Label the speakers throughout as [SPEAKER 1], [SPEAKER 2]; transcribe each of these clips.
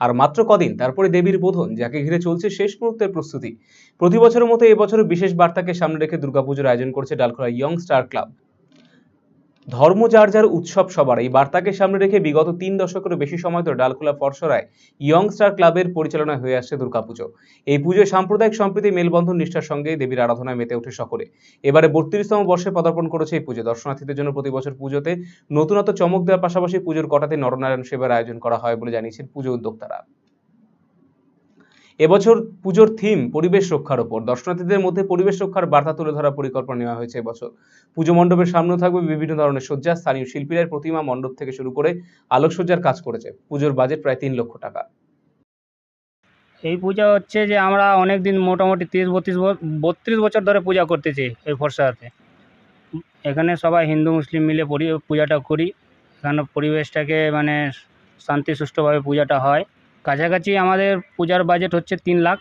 [SPEAKER 1] আর মাত্র কদিন, তারপরে দেবীর বোধন, যাকে ঘিরে চলছে শেষ মুহূর্তের প্রস্তুতি। প্রতি বছরের মতো এবছরও বিশেষ বার্তাকে সামনে রেখে দুর্গাপুজোর আয়োজন করছে ডালখোলা ইয়ং স্টার ক্লাব। ধর্ম যার যার উৎসব সবার। এই বার্তাকে সামনে রেখে বিগত তিন দশকেরও বেশি সময় ধরে ডালখোলা ফরসরায় ইয়ং স্টার ক্লাবের পরিচালনায় হয়ে আসছে দুর্গাপুজো। এই পুজোয় সাম্প্রদায়িক সম্প্রীতি মেলবন্ধন নিষ্ঠার সঙ্গে দেবীর আরাধনায় মেতে ওঠে সকলে। এবারে বত্রিশতম বর্ষে পদার্পণ করেছে এই পুজো। দর্শনার্থীদের জন্য প্রতি বছর পুজোতে নতুনত্ব চমক দেওয়ার পাশাপাশি পুজোর কটাতে নরনারায়ণ সেবার আয়োজন করা হয় বলে জানিয়েছেন পুজো উদ্যোক্তারা। এবছর পুজোর থিম পরিবেশ রক্ষার ওপর। দর্শনার্থীদের মধ্যে পরিবেশ রক্ষার বার্তা তুলে ধরার পরিকল্পনা নেওয়া হয়েছে এবছর। পুজো মণ্ডপের সামনেও থাকবে বিভিন্ন ধরনের সজ্জা স্থানীয় শিল্পীরা প্রতিমা মণ্ডপ থেকে শুরু করে আলোকসজ্জার কাজ করেছে। পুজোর বাজেট প্রায় তিন লক্ষ টাকা।
[SPEAKER 2] এই পূজা হচ্ছে যে আমরা অনেক দিন মোটামুটি তিরিশ, বত্রিশ বত্রিশ বছর ধরে পূজা করতেছি এই ফরসাতে এখানে সবাই হিন্দু, মুসলিম মিলে পূজাটা করি। এখানে পরিবেশটাকে মানে শান্তি সুষ্ঠুভাবে পূজাটা হয়। কাছাকাছি আমাদের পূজার বাজেট হচ্ছে তিন লাখ।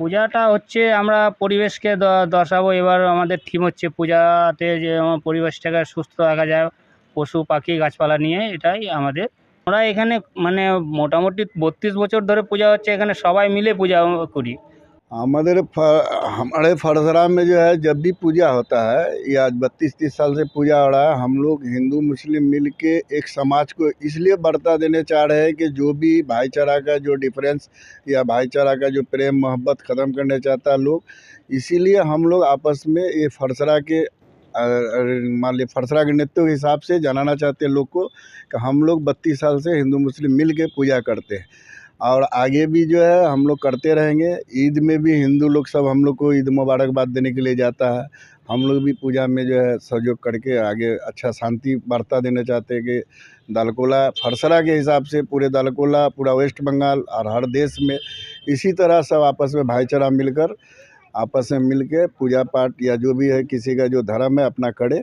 [SPEAKER 2] পূজাটা হচ্ছে আমরা পরিবেশকে দর্শাবো। এবার আমাদের থিম হচ্ছে পূজাতে যে পরিবেশটাকে সুস্থ রাখা যায়, পশু, পাখি, গাছপালা নিয়ে, এটাই আমাদের। আমরা এখানে মানে মোটামুটি বত্রিশ বছর ধরে পূজা হচ্ছে। এখানে সবাই মিলে পূজা করি।
[SPEAKER 3] हमारे हमारे फरसरा में जो है, जब भी पूजा होता है, या बत्तीस तीस साल से पूजा हो रहा है, हम लोग हिंदू, मुस्लिम मिल के एक समाज को इसलिए बढ़ता देने चाह रहे हैं कि जो भी भाईचारा का जो डिफरेंस या भाईचारा का जो प्रेम, मोहब्बत ख़त्म करने चाहता है लोग, इसीलिए हम लोग आपस में ये फरसरा के मान लीजिए फरसरा के नृत्यों के हिसाब से जनाना चाहते हैं लोग को कि हम लोग बत्तीस साल से हिंदू, मुस्लिम मिल के पूजा करते हैं। और आगे भी जो है, हम लोग करते रहेंगे। ईद में भी हिंदू लोग सब हम लोग को ईद मुबारकबाद देने के लिए जाता है। हम लोग भी पूजा में जो है, सहयोग करके आगे अच्छा शांति वार्ता देना चाहते हैं कि दालकोला, फरसरा के हिसाब से पूरे दालकोला, पूरा वेस्ट बंगाल और हर देश में इसी तरह सब आपस में भाईचारा मिलकर, आपस में मिल के पूजा पाठ या जो भी है, किसी का जो धर्म है, अपना करे।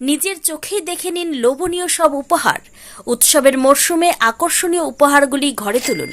[SPEAKER 4] নিজের চোখেই দেখে নিন লোভনীয় সব উপহার। উৎসবের মরশুমে আকর্ষণীয় উপহারগুলি ঘরে তুলুন।